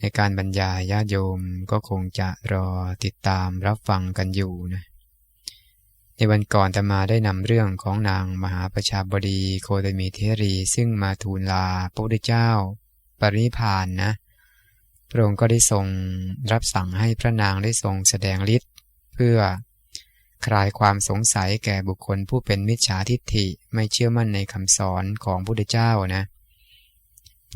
ในการบรรยายญาติโยมก็คงจะรอติดตามรับฟังกันอยู่นะในวันก่อนธรรมาได้นำเรื่องของนางมหาประชาบดีโคตมีเทรี ซึ่งมาทูลลาพระพุทธเจ้า ปรินิพานนะพระองค์ก็ได้ทรงรับสั่งให้พระนางได้ทรงแสดงฤทธิ์เพื่อคลายความสงสัยแก่บุคคลผู้เป็นมิจฉาทิฏฐิไม่เชื่อมั่นในคำสอนของพระพุทธเจ้านะ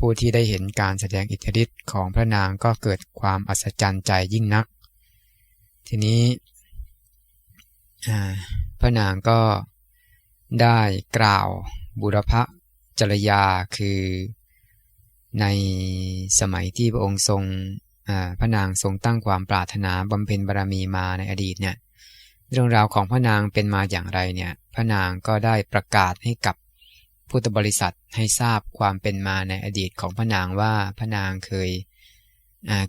ผู้ที่ได้เห็นการแสดงอิทธิฤทธิ์ของพระนางก็เกิดความอัศจรรย์ใจยิ่งนัก ทีนี้พระนางก็ได้กล่าวบุรพจรยาคือในสมัยที่พระองค์ทรงพระนางทรงตั้งความปรารถนาบำเพ็ญบารมีมาในอดีตเนี่ยเรื่องราวของพระนางเป็นมาอย่างไรเนี่ยพระนางก็ได้ประกาศให้กับ พุทธบริษัทให้ทราบความเป็นมาในอดีตของพระนางว่าพระนางเคย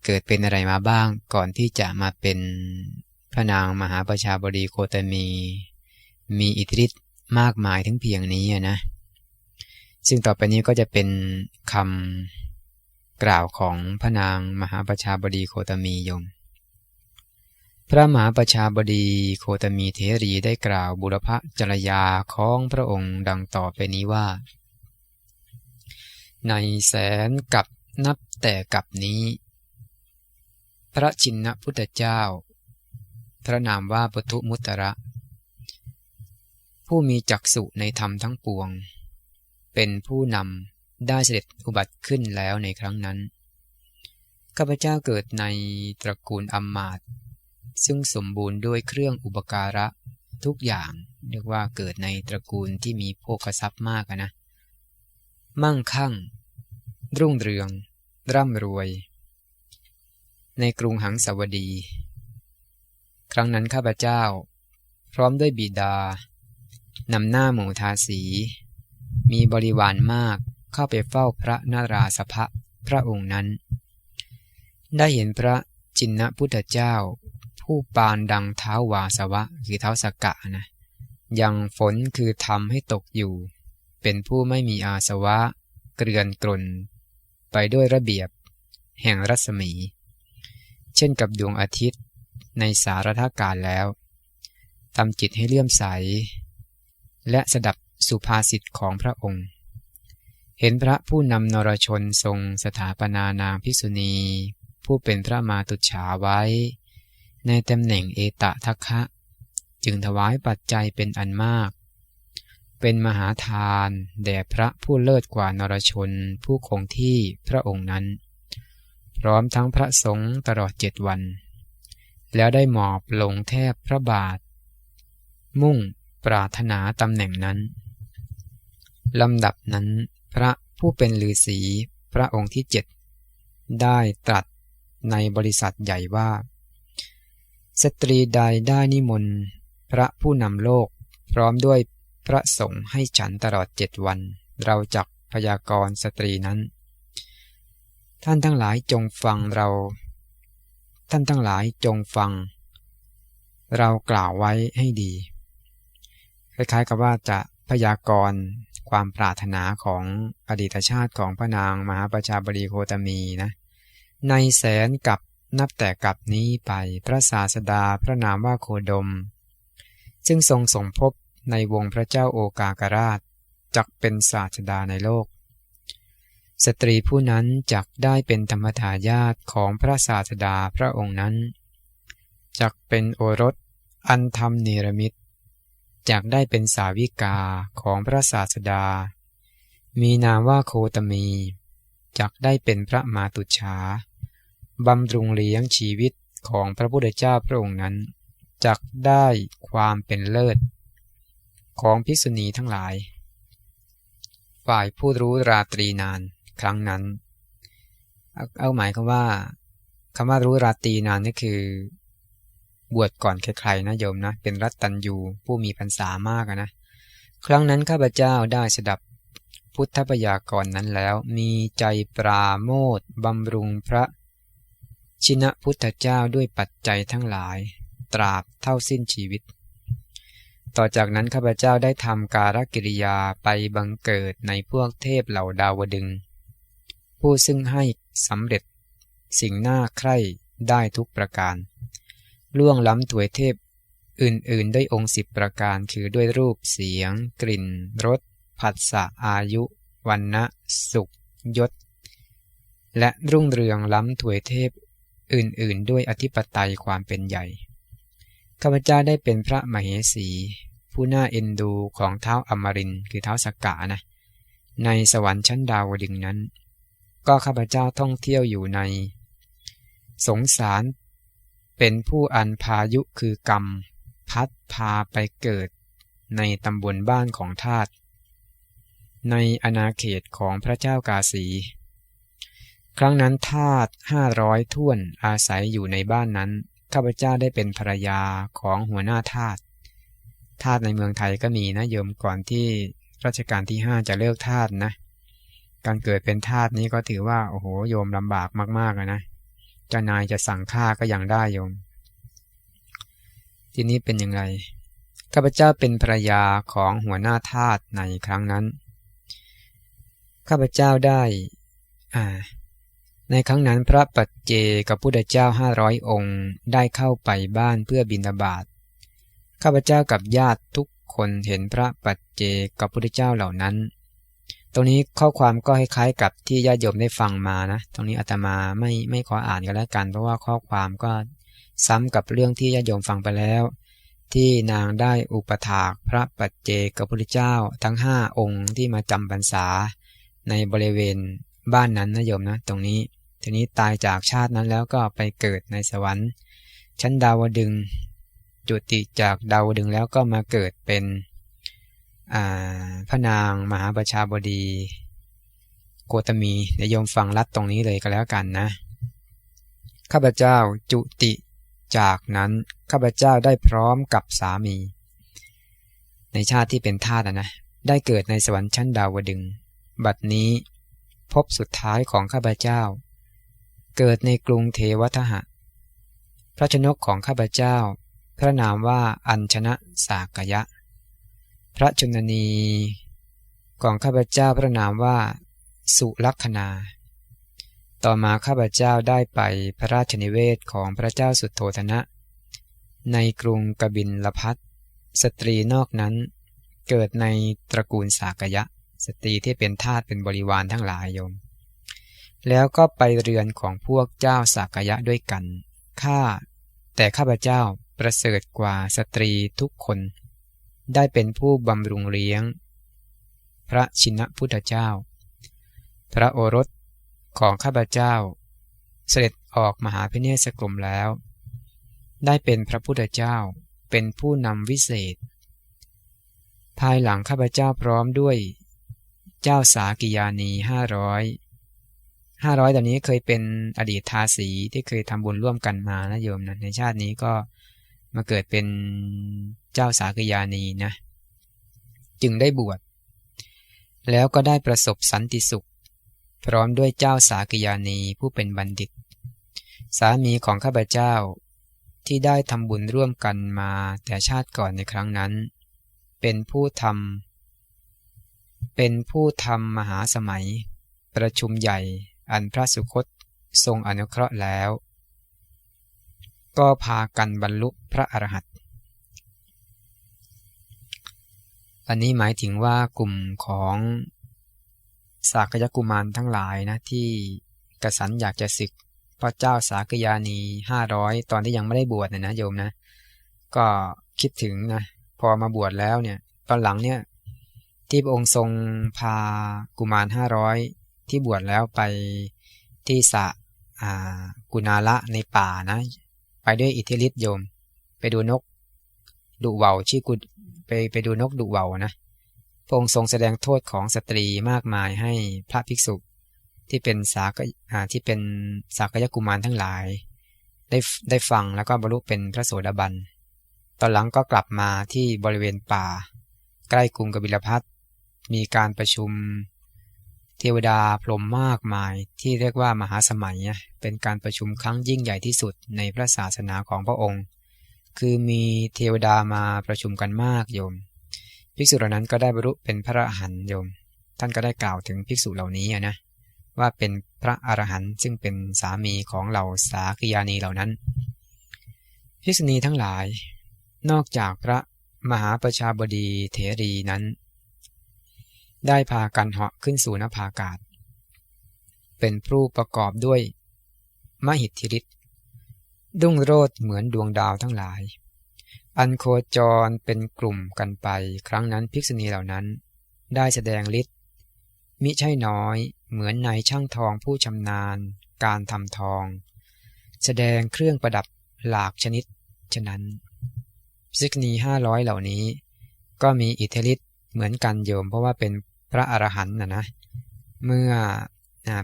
เกิดเป็นอะไรมาบ้าง ก่อนที่จะมาเป็นพระนางมหาประชาบดีโคตมี มีอิทธิฤทธิ์มากมายถึงเพียงนี้นะซึ่งต่อไปนี้ก็จะเป็นคำกล่าวของพระนางมหาประชาบดีโคตมียม พระมหาประชาบดีโคตมีเทรีได้กล่าวบุรพจรยาของพระองค์ดังต่อไปนี้ว่า ในแสนกับนับแต่กับนี้ พระชินพุทธเจ้า พระนามว่าปทุมุตระ ผู้มีจักษุในธรรมทั้งปวง เป็นผู้นำได้เสด็จอุบัติขึ้นแล้วในครั้งนั้นข้าพเจ้าเกิดในตระกูลอัมมาต ซึ่งสมบูรณ์ด้วยเครื่องอุปการะทุกอย่าง เรียกว่าเกิดในตระกูลที่มีโภคทรัพย์มากนะ มั่งคั่ง รุ่งเรือง ร่ำรวย ในกรุงหังสวดี ครั้งนั้นข้าพเจ้า พร้อมด้วยบิดานำหน้าหมู่ทาสี มีบริวารมากเข้าไปเฝ้าพระนาราสภะพระองค์นั้น ได้เห็นพระจินนพุทธเจ้า ผู้ปานดังเท้าวาสวะคือเท้าสกกะนะยังฝนคือทำให้ตกอยู่ เป็นผู้ไม่มีอาสวะ เกลื่อนกลนไปด้วยระเบียบ แห่งรัศมี เช่นกับดวงอาทิตย์ในสารทากาลแล้วทำจิตให้เลื่อมใส และสดับสุภาษิตของพระองค์ เห็นพระผู้นำนรชนทรงสถาปนานางพิษุณี ผู้เป็นพระมาตุฉาไว้ ในตำแหน่งเอตะทัคคะ จึงถวายปัจจัยเป็นอันมาก เป็นมหาทานแด่พระผู้เลิศกว่านรชนผู้คงที่พระองค์นั้น พร้อมทั้งพระสงฆ์ตลอดเจ็ดวัน แล้วได้หมอบลงแทบพระบาท มุ่งปรารถนาตำแหน่งนั้นลำดับนั้น พระผู้เป็นฤาษีพระองค์ที่เจ็ดได้ตรัสในบริษัทใหญ่ว่า สตรีใดได้นิมนต์พระผู้นำโลก พร้อมด้วยพระสงฆ์ให้ฉันตลอดเจ็ดวัน เราจักพยากรณ์สตรีนั้น ท่านทั้งหลายจงฟังเรา ท่านทั้งหลายจงฟัง เรากล่าวไว้ให้ดี คล้ายๆกับว่าจะพยากรณ์ความปรารถนาของอดีตชาติของพระนางมหาประชาบดีโคตมีนะ ในแสนกับ นับแต่กับนี้ไปพระศาสดาพระนามว่าโคดม ซึ่งทรงสมภพในวงพระเจ้าโอกากราชจักเป็นศาสดาในโลก สตรีผู้นั้นจักได้เป็นธรรมทายาทของพระศาสดาพระองค์นั้นจักเป็นโอรสอันธรรมเนรมิตจักได้เป็นสาวิกาของพระศาสดา มีนามว่าโคตมี จักได้เป็นพระมาตุชา บำรุงเลี้ยงชีวิตของพระพุทธเจ้าพระองค์นั้นจักได้ความเป็นเลิศ ของภิกษุณีทั้งหลาย ฝ่ายผู้รู้ราตรีนานครั้งนั้น เอาหมายคำว่าคำว่ารู้ราตรีนานนี่คือบวชก่อนใครๆนะโยมนะ เป็นรัตตัญยูผู้มีพรรษามากนะ ครั้งนั้นข้าพเจ้าได้สดับพุทธปยากรนั้นแล้ว มีใจปราโมทบำรุงพระ ชินะพุทธเจ้าด้วยปัจจัยทั้งหลาย ตราบเท่าสิ้นชีวิต ต่อจากนั้นข้าพเจ้าได้ทำการกิริยาไปบังเกิดในพวกเทพเหล่าดาวดึง ผู้ซึ่งให้สำเร็จ สิ่งหน่าใคร่ได้ทุกประการ ล่วงล้ำถวยเทพอื่นๆ ด้วยองค์สิบประการคือด้วยรูปเสียง กลิ่นรสผัสสะอายุวันนะสุขยศ และรุ่งเรืองล้ำถวยเทพ อื่นๆ ด้วยอธิปไตยความเป็นใหญ่ข้าพเจ้าได้เป็นพระมเหสี ผู้น่าเอ็นดูของเท้าอมรินคือเท้าสกกานะในสวรรค์ชั้นดาวดึงนั้น ก็ข้าพเจ้าท่องเที่ยวอยู่ใน สงสารเป็นผู้อันพายุคือกรรม พัดพาไปเกิด ในตำบลบ้านของทาตในอาณาเขตของพระเจ้ากาสี ครั้งนั้นทาตห้าร้อยท่วนอาศัยอยู่ในบ้านนั้น ข้าพเจ้าได้เป็นภรรยาของหัวหน้าทาตทาตในเมืองไทยก็มีนะโยมก่อนที่รัชกาลที่ห้าจะเลิกทาตนะ การเกิดเป็นทาตนี้ก็ถือว่าโอ้โหโยมลำบากมากๆนะเจ้านายจะสั่งฆ่าก็ยังได้โยม ทีนี้เป็นยังไงข้าพเจ้าเป็นภรรยาของหัวหน้าทาสในครั้งนั้น ข้าพเจ้าได้ อ่า ในครั้งนั้นพระปัจเจกับพุทธเจ้าห้าร้อยองค์ได้เข้าไปบ้านเพื่อบิณฑบาตข้าพเจ้ากับญาติทุกคนเห็นพระปัจเจกับพุทธเจ้าเหล่านั้น ตรงนี้ข้อความก็คล้ายๆกับที่ญาติโยมได้ฟังมานะ ตรงนี้อาตมาไม่ไม่ขออ่านกันแล้วกัน เพราะว่าข้อความก็ซ้ำกับเรื่องที่ญาติโยมฟังไปแล้ว ที่นางได้อุปถากพระปัจเจกับพุทธเจ้าทั้งห้าองค์ที่มาจำพรรษาในบริเวณบ้านนั้นนะโยมนะ ตรงนี้ ทีนี้ตายจากชาตินั้นแล้วก็ไปเกิดในสวรรค์ ชั้นดาวดึง จุติจากดาวดึงแล้วก็มาเกิดเป็นพระนางมหาประชาบดี โกตมีเดี๋ยวโยมฟังรัดตรงนี้เลยก็แล้วกันนะ ข้าพเจ้าจุติจากนั้นข้าพเจ้าได้พร้อมกับสามี ในชาติที่เป็นทาสนะได้เกิดในสวรรค์ชั้นดาวดึง บัดนี้พบสุดท้ายของข้าพเจ้า เกิดในกรุงเทวทหะ พระชนกของข้าพเจ้า พระนามว่าอัญชนะสากยะ พระชนนีของข้าพเจ้าพระนามว่า สุลักษณาต่อมาข้าพเจ้าได้ไปพระราชนิเวศของพระเจ้าสุโทธนะ ในกรุงกบินลพัทสตรีนอกนั้นเกิดในตระกูลสากยะ สตรีที่เป็นทาสเป็นบริวารทั้งหลายโยม แล้วก็ไปเรือนของพวกเจ้าสากยะด้วยกัน ข้า แต่ข้าพเจ้าประเสริฐกว่าสตรีทุกคน ได้เป็นผู้บำรุงเลี้ยง พระชินพุทธเจ้า พระโอรสของข้าพเจ้า เสด็จออกมหาพิเนศกลมแล้ว ได้เป็นพระพุทธเจ้าเป็นผู้นำวิเศษ ภายหลังข้าพเจ้าพร้อมด้วย เจ้าสากิยานีห้าร้อย ห้าร้อยตอนนี้เคยเป็นอดีตทาสีที่เคยทำบุญร่วมกันมานะโยมนะในชาตินี้ก็มาเกิดเป็นเจ้าสากยานีนะ จึงได้บวชแล้วก็ได้ประสบสันติสุข พร้อมด้วยเจ้าสากยานีผู้เป็นบัณฑิต สามีของข้าพเจ้าที่ได้ทำบุญร่วมกันมาแต่ชาติก่อนในครั้งนั้น เป็นผู้ทำเป็นผู้ทำมหาสมัย ประชุมใหญ่ อันพระสุคตทรงอนุเคราะห์แล้ว ก็พากันบรรลุพระอรหันต์อันนี้หมายถึงว่ากลุ่มของสากยกุมารทั้งหลายนะที่กษันอยากจะศึกพระเจ้าสากยานีห้าร้อยตอนที่ยังไม่ได้บวชนะนะโยมนะ ก็คิดถึงนะพอมาบวชแล้วเนี่ย ตอนหลังเนี่ยที่พระองค์ทรงพากุมารห้าร้อย ที่บวชแล้วไปที่สะกุณาละในป่านะ ไปด้วยอิทธิฤทธิโยม ไปดูนกดุเวาชื่อกุไปไปดูนกดุเวานะพระองค์ทรงแสดงโทษของสตรีมากมายให้พระภิกษุที่เป็นสากที่เป็นสากยกุมารทั้งหลาย ได้ได้ฟังแล้วก็บรรลุเป็นพระโสดาบัน ตอนหลังก็กลับมาที่บริเวณป่า ใกล้กรุงกบิลพัทมีการประชุม ทวดาพรหมมากมาย ที่เรียกว่ามหาสมัย เป็นการประชุมครั้งยิ่งใหญ่ที่สุดในพระศาสนาของพระองค์ คือมีเทวดามาประชุมกันมากโยม ภิกษุเหล่านั้นก็ได้บรรลุเป็นพระอรหันต์โยม ท่านก็ได้กล่าวถึงภิกษุเหล่านี้นะว่าเป็นพระอรหันต์ซึ่งเป็นสามีของเหล่าสาคยานีเหล่านั้น ภิกษุณีทั้งหลาย นอกจากพระมหาประชาบดีเถรีนั้น ได้พากันเหาะขึ้นสู่นภาอากาศ เป็นผู้ประกอบด้วย มหิทธิฤทธิ์ดุ้งโรดเหมือนดวงดาวทั้งหลาย อันโคจรเป็นกลุ่มกันไป ครั้งนั้นภิกษุณีเหล่านั้น ได้แสดงฤทธิ์มิใช่น้อย เหมือนนายช่างทองผู้ชำนาญ การทำทอง แสดงเครื่องประดับหลากชนิด ฉะนั้นซิกนีห้าร้อยเหล่านี้ ก็มีอิทธิฤทธิ์เหมือนกันโยมเพราะว่าเป็น พระอรหันต์นะนะเมื่อ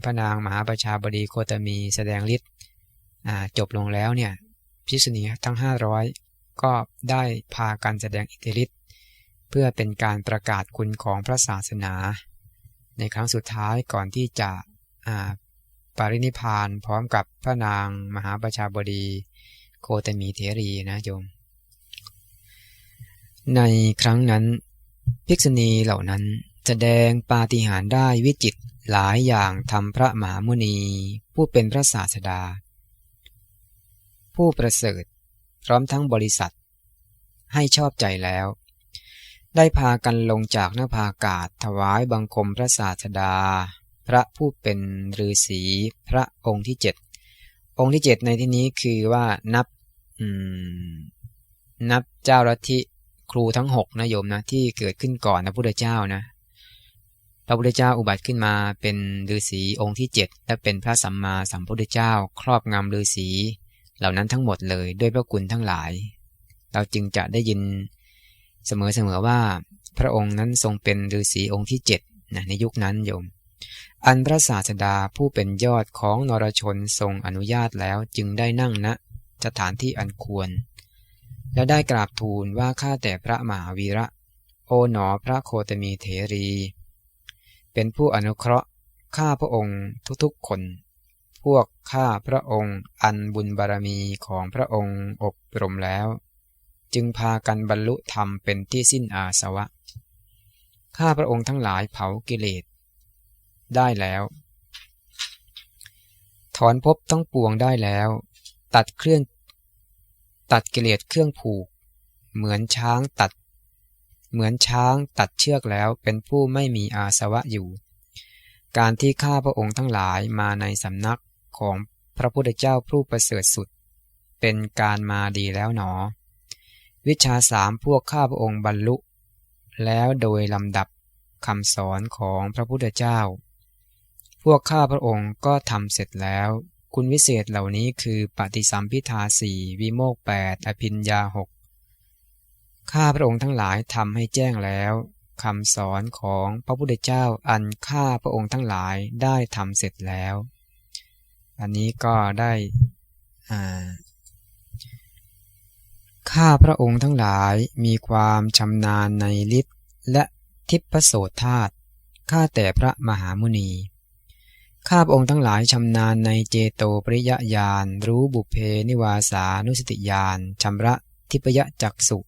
พระนางมหาประชาบดีโคตมีแสดงฤทธิ์จบลงแล้วเนี่ยพิษณีทั้ง 500 ก็ได้พากันแสดงอิทธิฤทธิ์เพื่อเป็นการประกาศคุณของพระศาสนา ในครั้งสุดท้ายก่อนที่จะปรินิพานพร้อมกับพระนางมหาประชาบดีโคตมีเทรีนะโยม ในครั้งนั้น ภิกษุณีเหล่านั้น แสดงปาฏิหาริย์ได้วิจิตหลายอย่างทำพระมหามุนี ผู้เป็นพระศาสดา ผู้ประเสริฐ พร้อมทั้งบริษัท ให้ชอบใจแล้ว ได้พากันลงจากหน้าภาอากาศถวายบังคมพระศาสดา พระผู้เป็นฤาษีพระองค์ที่เจ็ดองค์ที่เจ็ดในที่นี้คือว่านับนับเจ้าลัทธิครูทั้งหกนะโยมนะที่เกิดขึ้นก่อนพระพุทธเจ้านะ ระพุทธเจ้าอุบัติขึ้นมาเป็นฤาษีองค์ที่เจ็ดและเป็นพระสัมมาสัมพุทธเจ้าครอบงำฤาษีเหล่านั้นทั้งหมดเลยด้วยพระคุณทั้งหลาย เราจึงจะได้ยินเสมอๆว่า พระองค์นั้นทรงเป็นฤาษีองค์ที่เจ็ดนะในยุคนั้นโยม อันพระศาสดาผู้เป็นยอดของนรชนทรงอนุญาตแล้วจึงได้นั่งณนะสถานที่อันควร และได้กราบทูลว่าข้าแต่พระมหาวีระ โอหนอพระโคตมีเถรี เป็นผู้อนุเคราะห์ข้าพระองค์ทุกๆคน พวกข้าพระองค์อันบุญบารมีของพระองค์อบรมแล้ว จึงพากันบรรลุธรรมเป็นที่สิ้นอาสวะ ข้าพระองค์ทั้งหลายเผากิเลส ได้แล้ว ถอนภพทั้งปวงได้แล้ว ตัดเครื่อง ตัดกิเลสเครื่องผูก เหมือนช้างตัด เหมือนช้างตัดเชือกแล้วเป็นผู้ไม่มีอาสวะอยู่ การที่ข้าพระองค์ทั้งหลายมาในสำนักของพระพุทธเจ้าผู้ประเสริฐสุด เป็นการมาดีแล้วหนอ วิชาสามพวกข้าพระองค์บรรลุ แล้วโดยลำดับคำสอนของพระพุทธเจ้า พวกข้าพระองค์ก็ทำเสร็จแล้ว คุณวิเศษเหล่านี้คือปฏิสัมพิทาสี่วิโมกแปดอภินยาหก ข้าพระองค์ทั้งหลายทำให้แจ้งแล้วคำสอนของพระพุทธเจ้าอันข้าพระองค์ทั้งหลายได้ทำเสร็จแล้ว อันนี้ก็ได้อ่าข้าพระองค์ทั้งหลายมีความชำนาญในฤทธิ์และทิพโสธาตุข้าแต่พระมหามุนี ข้าพระองค์ทั้งหลายชำนาญในเจโตปริยญาณรู้บุเพนิวาสานุสติญาณชำระทิพยจักสุ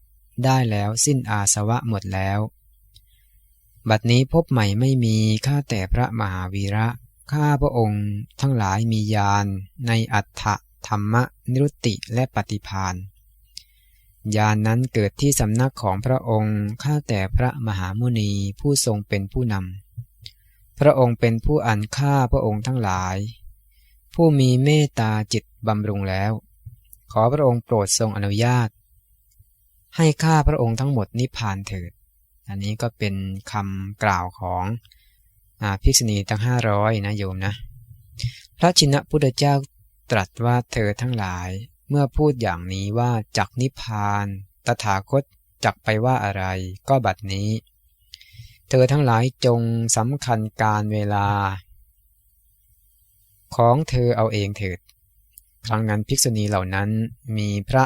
ได้แล้วสิ้นอาสวะหมดแล้ว บัดนี้พบใหม่ไม่มีข้าแต่พระมหาวีระ ข้าพระองค์ทั้งหลายมีญาณในอัฏฐธรรมนิรุตติและปฏิพานญาณนนั้นเกิดที่สำนักของพระองค์ ข้าแต่พระมหามุนีผู้ทรงเป็นผู้นำ พระองค์เป็นผู้อันฆ่าพระองค์ทั้งหลาย ผู้มีเมตตาจิตบำรุงแล้ว ขอพระองค์โปรดทรงอนุญาต ให้ข้าพระองค์ทั้งหมดนิพพานเถิด อันนี้ก็เป็นคำกล่าวของอภิกษุณีทั้งห้าร้อยนะโยมนะ พระชินพุทธเจ้าตรัสว่าเธอทั้งหลายเมื่อพูดอย่างนี้ว่าจักนิพพาน ตถาคตจักไปว่าอะไร ก็บัดนี้ เธอทั้งหลายจงสำคัญการเวลา ของเธอเอาเองเถิด ครั้งนั้นภิกษุณีเหล่านั้นมีพระ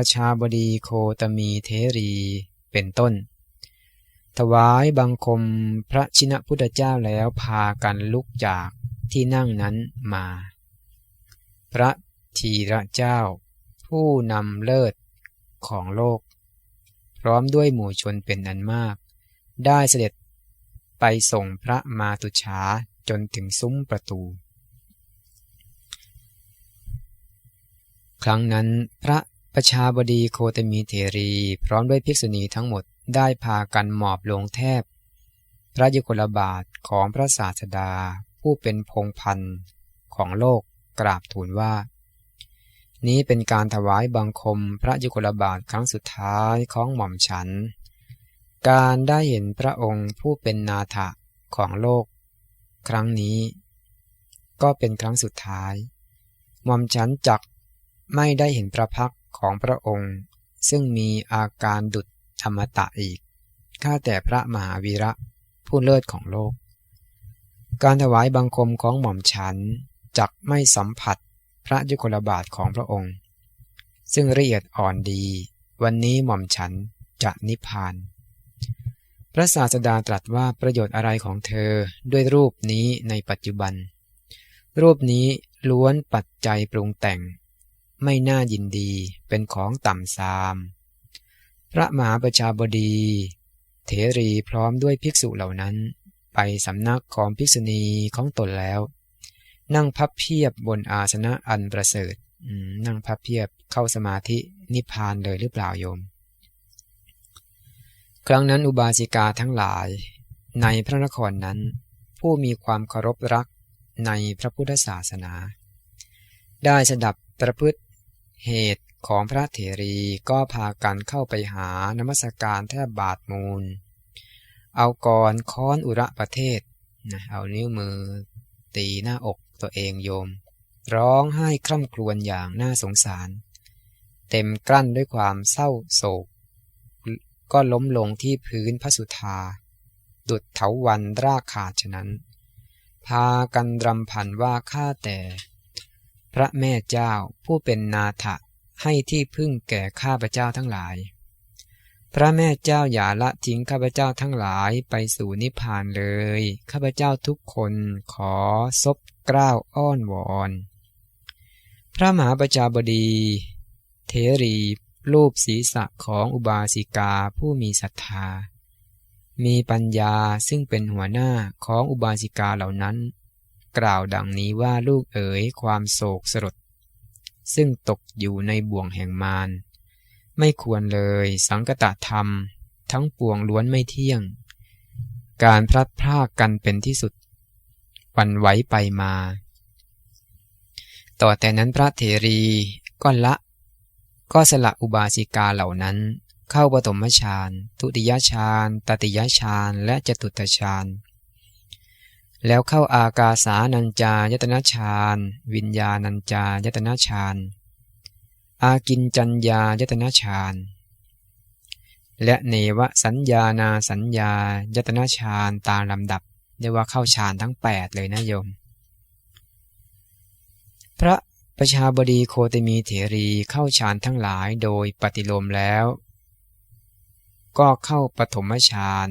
ประชาบดีโคตมีเทรีเป็นต้น ถวายบังคมพระชินพุทธเจ้าแล้วพากันลุกจากที่นั่งนั้นมา พระทีระเจ้า ผู้นำเลิศของโลก พร้อมด้วยหมู่ชนเป็นอันมาก ได้เสด็จไปส่งพระมาตุชาจนถึงซุ้มประตู ครั้งนั้นพระ ประชาบดีโคตมีเทรี พร้อมด้วยภิกษุณีทั้งหมดได้พากันหมอบลงแทบ พระยุคลบาทของพระศาสดา ผู้เป็นพงพันธ์ของโลกกราบทูลว่า นี้เป็นการถวายบังคมพระยุคลบาทครั้งสุดท้ายของหม่อมฉัน การได้เห็นพระองค์ผู้เป็นนาถะของโลก ครั้งนี้ ก็เป็นครั้งสุดท้าย หม่อมฉันจักไม่ได้เห็นพระพัก ของพระองค์ ซึ่งมีอาการดุจอมตะอีก ข้าแต่พระมหาวีระผู้เลิศของโลก การถวายบังคมของหม่อมฉันจักไม่สัมผัสพระยุคลบาทของพระองค์ ซึ่งละเอียดอ่อนดี วันนี้หม่อมฉันจะนิพพาน พระศาสดาตรัสว่าประโยชน์อะไรของเธอด้วยรูปนี้ในปัจจุบัน รูปนี้ล้วนปัจจัยปรุงแต่ง ไม่น่ายินดีเป็นของต่ำซาม พระมหาประชาบดี เถรีพร้อมด้วยภิกษุเหล่านั้น ไปสำนักของภิกษุณีของตนแล้ว นั่งพับเพียบบนอาสนะอันประเสริฐนั่งพับเพียบเข้าสมาธินิพพานเลยหรือเปล่าโยม ครั้งนั้นอุบาสิกาทั้งหลาย ในพระนครนั้น ผู้มีความเคารพรักในพระพุทธศาสนา ได้สดับประพฤติ เหตุของพระเถรีก็พากันเข้าไปหานมัสการแทบบาทมูล เอากรค้อนอุระประเทศนะเอานิ้วมือ ตีหน้าอกตัวเองโยม ร้องไห้คร่ำครวญอย่างน่าสงสาร เต็มกลั้นด้วยความเศร้าโศก ก็ล้มลงที่พื้นพระสุธา ดุดเถาวันรากขาดฉะนั้น พากันรำพันว่าข้าแต่ ระแม่เจ้าผู้เป็นนาถะให้ที่พึ่งแก่ข้าพเจ้าทั้งหลาย พระแม่เจ้าอย่าละทิ้งข้าพเจ้าทั้งหลายไปสู่นิพพานเลย ข้าพเจ้าทุกคนขอซบกล้าวอ้อนวอน พระมหาประชาบดี เทรีรูปศีรษะของอุบาสิกาผู้มีศรัทธา มีปัญญาซึ่งเป็นหัวหน้าของอุบาสิกาเหล่านั้น กล่าวดังนี้ว่าลูกเอ๋ยความโศกสลดซึ่งตกอยู่ในบ่วงแห่งมารไม่ควรเลยสังกตธรรม ทั้งปวงล้วนไม่เที่ยง การพลัดพรากกันเป็นที่สุด วันไหวไปมา ต่อแต่นั้นพระเถรีก็ละ ก็สละอุบาสิกาเหล่านั้น เข้าปฐมฌานทุติยฌานตติยฌานและจตุตฌาน แล้วเข้าอากาสานัญจายตนะฌาน วิญญาณัญจายตนะฌาน อากินจัญญายตนะฌาน และเนวสัญญานาสัญญายตนะฌานตามลำดับเรียกว่าเข้าฌานทั้ง 8 เลยนะโยม พระประชาบดีโคตมีเถรีเข้าฌานทั้งหลายโดยปฏิโลมแล้ว ก็เข้าปฐมฌาน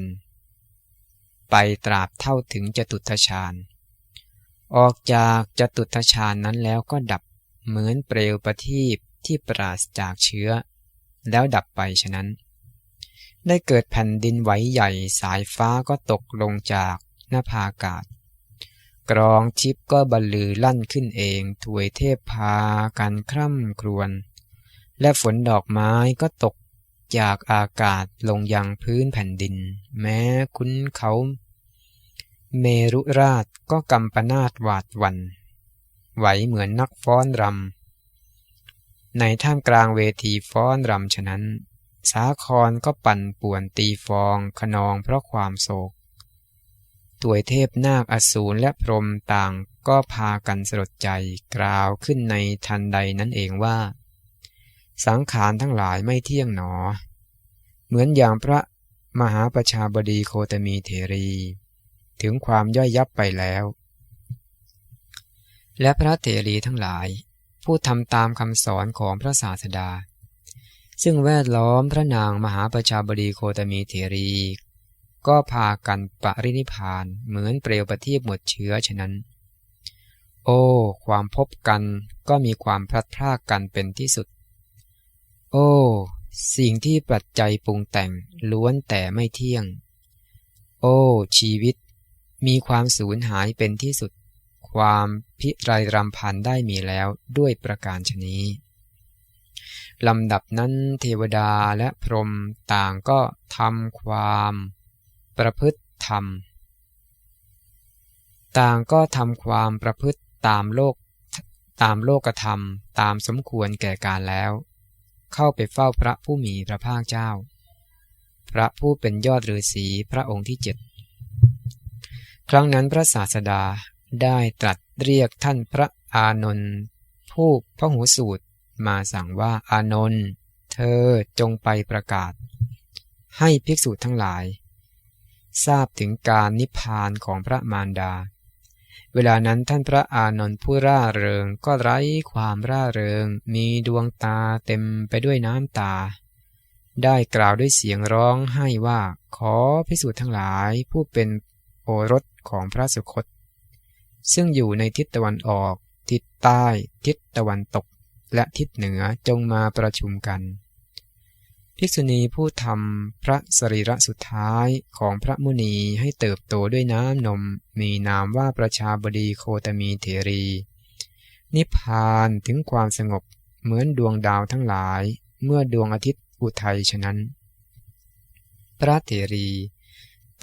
ไปตราบเท่าถึงจตุทชาญ ออกจากจตุทชาญนั้นแล้วก็ดับเหมือนเปลวประทีปที่ปราศจากเชื้อ แล้วดับไปฉะนั้น ได้เกิดแผ่นดินไหวใหญ่สายฟ้าก็ตกลงจากหน้าภาอากาศ กรองชิปก็บรรลือลั่นขึ้นเองถวยเทพพากันคร่ำครวญและฝนดอกไม้ก็ตก จากอากาศลงยังพื้นแผ่นดิน แม้คุ้นเขา เมรุราชก็กำปนาตหวาดวัน ไหวเหมือนนักฟ้อนรำในท่ามกลางเวทีฟ้อนรำฉะนั้น สาครก็ปั่นป่วนตีฟองขนองเพราะความโศกตวยเทพนาคอสูรและพรหมต่างก็พากันสลดใจกล่าวขึ้นในทันใดนั้นเองว่า สังขารทั้งหลายไม่เที่ยงหนอ เหมือนอย่างพระมหาประชาบดีโคตมีเถรี ถึงความย่อยยับไปแล้ว และพระเถรีทั้งหลายพผู้ทำตามคำสอนของพระศาสดา ซึ่งแวดล้อมพระนางมหาประชาบดีโคตมีเถรี ก็พากันปรินิพานเหมือนเปลวประทีปหมดเชื้อฉะนั้น โอ้ ความพบกันก็มีความพลัดพรากกันเป็นที่สุด โอ้ สิ่งที่ปัจจัยปรุงแต่งล้วนแต่ไม่เที่ยง โอ้ ชีวิต มีความสูญหายเป็นที่สุด ความพิไรรำพันได้มีแล้วด้วยประการชนี้ลำดับนั้นเทวดาและพรหมต่างก็ทำความ ประพฤติธรรม ต่างก็ทำความประพฤติตามโลกตามโลกธรรมตามสมควรแก่การแล้ว เข้าไปเฝ้าพระผู้มีพระภาคเจ้า พระผู้เป็นยอดฤาษีพระองค์ที่เจ็ดครั้งนั้นพระศาสดาได้ตรัสเรียกท่านพระอานนท์ผู้พระหูสูตรมาสั่งว่าอานนท์เธอจงไปประกาศ ให้ภิกษุทั้งหลาย ทราบถึงการนิพพานของพระมารดา เวลานั้นท่านพระอานนท์ผู้ร่าเริงก็ไร้ความร่าเริง มีดวงตาเต็มไปด้วยน้ำตา ได้กล่าวด้วยเสียงร้องให้ว่าขอพิสูจน์ทั้งหลายผู้เป็นโอรสของพระสุคต ซึ่งอยู่ในทิศตะวันออก ทิศใต้ ทิศตะวันตก และทิศเหนือจงมาประชุมกัน ภิกษุณีผู้ทำพระสรีระสุดท้ายของพระมุนีให้เติบโตด้วยน้ำนม มีนามว่าประชาบดีโคตมีเถรี นิพพานถึงความสงบเหมือนดวงดาวทั้งหลาย เมื่อดวงอาทิตย์อุทัยฉะนั้น พระเถรี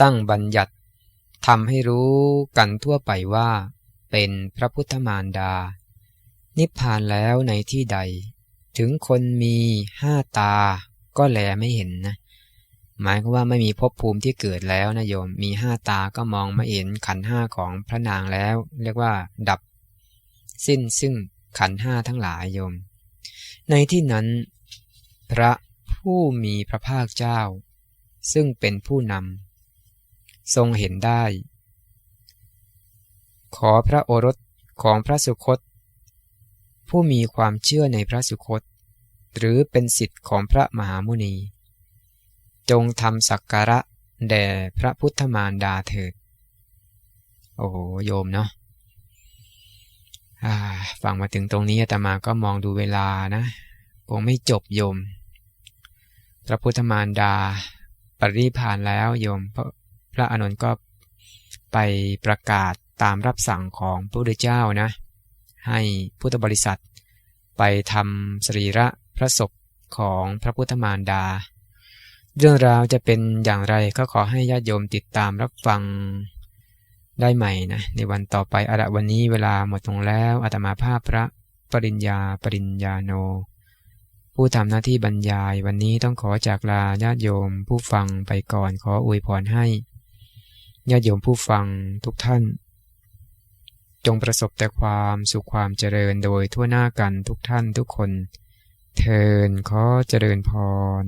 ตั้งบัญญัติทำให้รู้กันทั่วไปว่า เป็นพระพุทธมารดา นิพพานแล้วในที่ใด ถึงคนมีห้าตา ก็แลไม่เห็นนะหมายก็ว่าไม่มีภพภูมิที่เกิดแล้วนะโยม มีห้าตาก็มองไม่เห็นขันห้าของพระนางแล้ว เรียกว่า ดับ สิ้นซึ่งขันห้าทั้งหลายโยม ในที่นั้น พระผู้มีพระภาคเจ้า ซึ่งเป็นผู้นำทรงเห็นได้ ขอพระโอรสของพระสุคต ผู้มีความเชื่อในพระสุคต หรือเป็นสิทธิ์ของพระมหามุนี จงทำสักการะแด่พระพุทธมารดาเถิด โอ้โหโยมเนาะฟังมาถึงตรงนี้แต่มาก็มองดูเวลานะคงไม่จบโยม พระพุทธมารดาปริพานแล้วโยมเพราะพระอานนก็ไปประกาศตามรับสั่งของพระพุทธเจ้านะ ให้พุทธบริษัท ไปทำสรีระ พระศพของพระพุทธมารดา เรื่องราวจะเป็นอย่างไรก็ขอให้ญาติโยมติดตามรับฟังได้ใหม่นะในวันต่อไปอาระวันนี้เวลาหมดลงแล้วอาตมาภาพพระปริญญาปริญญาโน ผู้ทำหน้าที่บรรยายวันนี้ต้องขอจากลาญาติโยมผู้ฟังไปก่อนขออวยพรให้ญาติโยมผู้ฟังทุกท่าน จงประสบแต่ความสุขความเจริญโดยทั่วหน้ากันทุกท่านทุกคน เทินขอเจริญพร